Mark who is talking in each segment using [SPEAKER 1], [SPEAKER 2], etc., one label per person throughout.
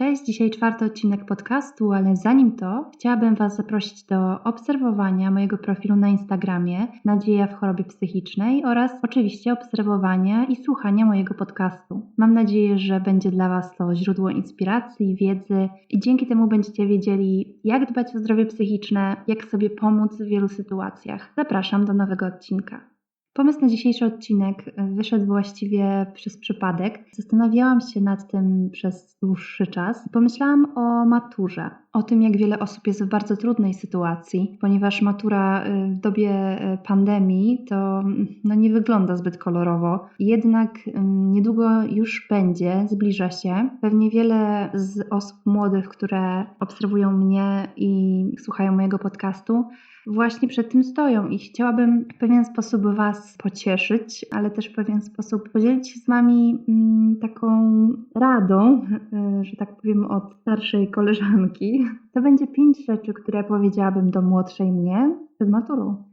[SPEAKER 1] Cześć, dzisiaj czwarty odcinek podcastu, ale zanim to, chciałabym Was zaprosić do obserwowania mojego profilu na Instagramie Nadzieja w chorobie psychicznej oraz oczywiście obserwowania i słuchania mojego podcastu. Mam nadzieję, że będzie dla Was to źródło inspiracji, wiedzy i dzięki temu będziecie wiedzieli, jak dbać o zdrowie psychiczne, jak sobie pomóc w wielu sytuacjach. Zapraszam do nowego odcinka. Pomysł na dzisiejszy odcinek e, wyszedł właściwie przez przypadek. Zastanawiałam się nad tym przez dłuższy czas. Pomyślałam o maturze, o tym, jak wiele osób jest w bardzo trudnej sytuacji, ponieważ matura e, w dobie e, pandemii to no, nie wygląda zbyt kolorowo. Jednak niedługo już będzie, zbliża się. Pewnie wiele z osób młodych, które obserwują mnie i słuchają mojego podcastu, właśnie przed tym stoją i chciałabym w pewien sposób Was pocieszyć, ale też w pewien sposób podzielić się z Wami mm, taką radą, e, że tak powiem, od starszej koleżanki. To będzie pięć rzeczy, które powiedziałabym do młodszej mnie przed maturą.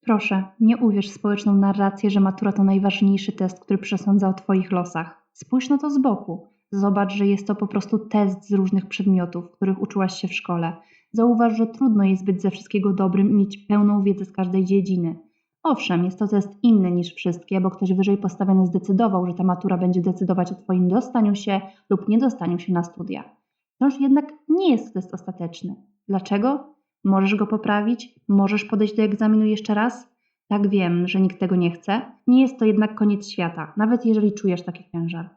[SPEAKER 1] Proszę, nie uwierz społeczną narrację, że matura to najważniejszy test, który przesądza o Twoich losach. Spójrz na to z boku. Zobacz, że jest to po prostu test z różnych przedmiotów, których uczyłaś się w szkole. Zauważ, że trudno jest być ze wszystkiego dobrym i mieć pełną wiedzę z każdej dziedziny. Owszem, jest to test inny niż wszystkie, bo ktoś wyżej postawiony zdecydował, że ta matura będzie decydować o Twoim dostaniu się lub niedostaniu się na studia. Wciąż jednak nie jest to test ostateczny. Dlaczego? Możesz go poprawić, możesz podejść do egzaminu jeszcze raz. Tak wiem, że nikt tego nie chce. Nie jest to jednak koniec świata, nawet jeżeli czujesz taki ciężar.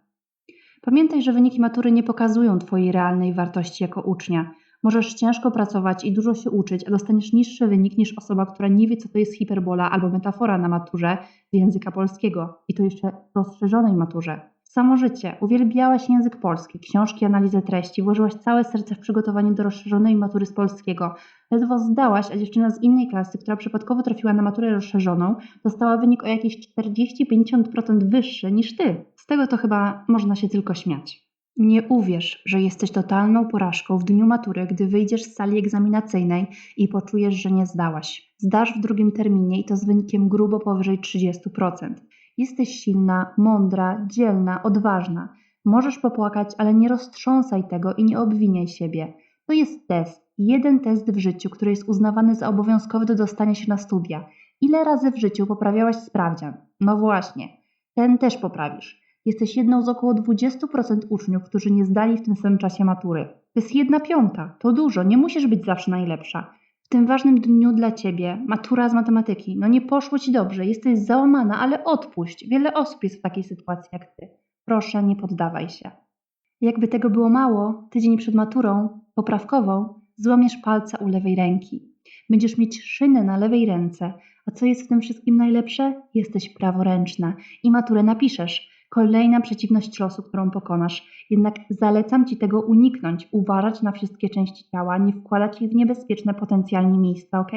[SPEAKER 1] Pamiętaj, że wyniki matury nie pokazują Twojej realnej wartości jako ucznia. Możesz ciężko pracować i dużo się uczyć, a dostaniesz niższy wynik niż osoba, która nie wie, co to jest hiperbola albo metafora na maturze z języka polskiego i to jeszcze rozszerzonej maturze. Samo życie. Uwielbiałaś język polski, książki, analizę treści, włożyłaś całe serce w przygotowanie do rozszerzonej matury z polskiego. Ledwo zdałaś, a dziewczyna z innej klasy, która przypadkowo trafiła na maturę rozszerzoną, dostała wynik o jakieś 40-50% wyższy niż ty. Z tego to chyba można się tylko śmiać. Nie uwierz, że jesteś totalną porażką w dniu matury, gdy wyjdziesz z sali egzaminacyjnej i poczujesz, że nie zdałaś. Zdasz w drugim terminie i to z wynikiem grubo powyżej 30%. Jesteś silna, mądra, dzielna, odważna. Możesz popłakać, ale nie roztrząsaj tego i nie obwiniaj siebie. To jest test, jeden test w życiu, który jest uznawany za obowiązkowy do dostania się na studia. Ile razy w życiu poprawiałaś sprawdzian? No właśnie, ten też poprawisz. Jesteś jedną z około 20% uczniów, którzy nie zdali w tym samym czasie matury. To jest jedna piąta, to dużo, nie musisz być zawsze najlepsza. W tym ważnym dniu dla ciebie, matura z matematyki, no nie poszło ci dobrze, jesteś załamana, ale odpuść. Wiele osób jest w takiej sytuacji jak ty. Proszę, nie poddawaj się. Jakby tego było mało, tydzień przed maturą, poprawkową, złamiesz palca u lewej ręki. Będziesz mieć szynę na lewej ręce, a co jest w tym wszystkim najlepsze? Jesteś praworęczna i maturę napiszesz. Kolejna przeciwność losu, którą pokonasz. Jednak zalecam Ci tego uniknąć, uważać na wszystkie części ciała, nie wkładać ich w niebezpieczne potencjalnie miejsca, ok?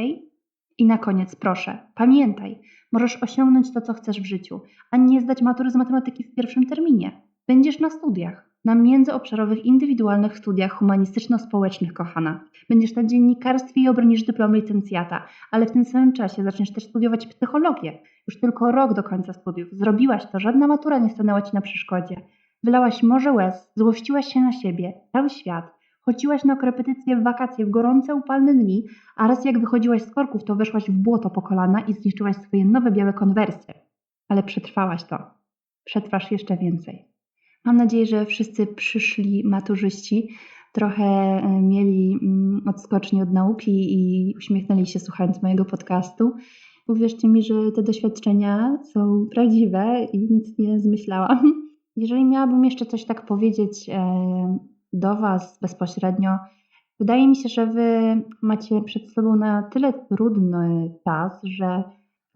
[SPEAKER 1] I na koniec, proszę, pamiętaj, możesz osiągnąć to, co chcesz w życiu, a nie zdać matury z matematyki w pierwszym terminie. Będziesz na studiach na międzyobszarowych indywidualnych studiach humanistyczno-społecznych, kochana. Będziesz na dziennikarstwie i obronisz dyplom licencjata, ale w tym samym czasie zaczniesz też studiować psychologię. Już tylko rok do końca studiów. Zrobiłaś to, żadna matura nie stanęła ci na przeszkodzie. Wylałaś morze łez, złościłaś się na siebie, cały świat. Chodziłaś na korepetycje w wakacje, w gorące, upalne dni, a raz jak wychodziłaś z korków, to weszłaś w błoto po kolana i zniszczyłaś swoje nowe białe konwersje. Ale przetrwałaś to. Przetrwasz jeszcze więcej. Mam nadzieję, że wszyscy przyszli maturzyści trochę e, mieli mm, odskocznie od nauki i uśmiechnęli się słuchając mojego podcastu. Uwierzcie mi, że te doświadczenia są prawdziwe i nic nie zmyślałam. Jeżeli miałabym jeszcze coś tak powiedzieć e, do Was bezpośrednio, wydaje mi się, że Wy macie przed sobą na tyle trudny czas, że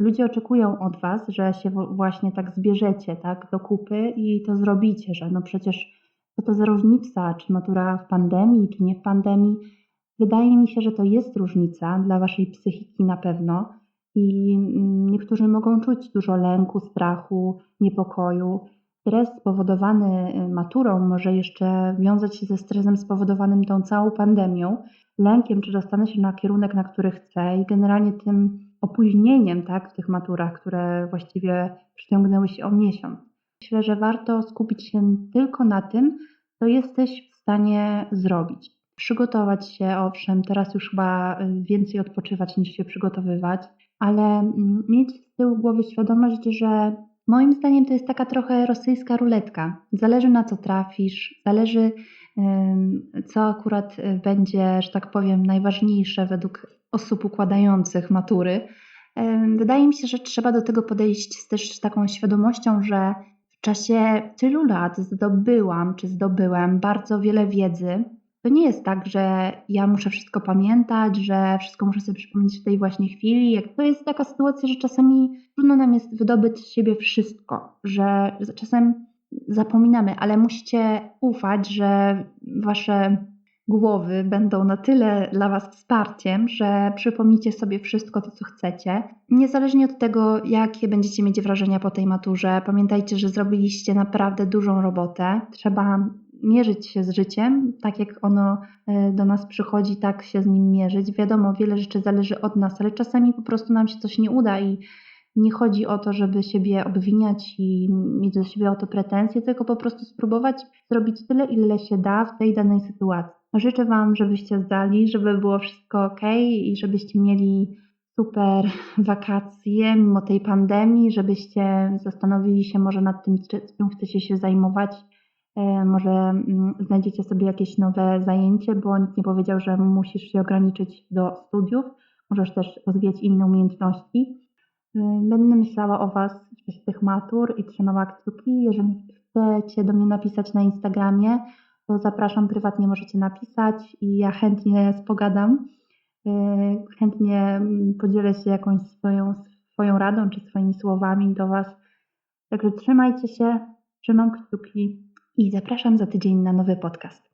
[SPEAKER 1] ludzie oczekują od Was, że się właśnie tak zbierzecie tak, do kupy i to zrobicie, że no przecież co to za różnica, czy matura w pandemii, czy nie w pandemii. Wydaje mi się, że to jest różnica dla Waszej psychiki na pewno i mm, niektórzy mogą czuć dużo lęku, strachu, niepokoju. Stres spowodowany y, maturą może jeszcze wiązać się ze stresem spowodowanym tą całą pandemią, lękiem, czy dostanę się na kierunek, na który chcę i generalnie tym opóźnieniem tak, w tych maturach, które właściwie przeciągnęły się o miesiąc. Myślę, że warto skupić się tylko na tym, co jesteś w stanie zrobić. Przygotować się, owszem, teraz już chyba y, więcej odpoczywać niż się przygotowywać, ale mm, mieć z tyłu głowy świadomość, że moim zdaniem to jest taka trochę rosyjska ruletka. Zależy na co trafisz, zależy co akurat y, będzie, że tak powiem, najważniejsze według osób układających matury. Wydaje mi się, że trzeba do tego podejść też z taką świadomością, że w czasie tylu lat zdobyłam czy zdobyłem bardzo wiele wiedzy. To nie jest tak, że ja muszę wszystko pamiętać, że wszystko muszę sobie przypomnieć w tej właśnie chwili. To jest taka sytuacja, że czasami trudno nam jest wydobyć z siebie wszystko, że czasem zapominamy, ale musicie ufać, że wasze głowy będą na tyle dla Was wsparciem, że przypomnicie sobie wszystko to, co chcecie. Niezależnie od tego, jakie będziecie mieć wrażenia po tej maturze, pamiętajcie, że zrobiliście naprawdę dużą robotę. Trzeba mierzyć się z życiem, tak jak ono e, do nas przychodzi, tak się z nim mierzyć. Wiadomo, wiele rzeczy zależy od nas, ale czasami po prostu nam się coś nie uda i nie chodzi o to, żeby siebie obwiniać i mieć do siebie o to pretensje, tylko po prostu spróbować zrobić tyle, ile się da w tej danej sytuacji. Życzę Wam, żebyście zdali, żeby było wszystko ok i żebyście mieli super wakacje mimo tej pandemii, żebyście zastanowili się może nad tym, czym chcecie się zajmować. E, może mm, znajdziecie sobie jakieś nowe zajęcie, bo nikt nie powiedział, że musisz się ograniczyć do studiów. Możesz też rozwijać inne umiejętności. E, będę myślała o Was w czasie tych matur i trzymała kciuki. Jeżeli chcecie do mnie napisać na Instagramie, to zapraszam prywatnie, możecie napisać i ja chętnie spogadam. E, chętnie mm, podzielę się jakąś swoją, swoją radą czy swoimi słowami do Was. Także trzymajcie się, trzymam kciuki i zapraszam za tydzień na nowy podcast.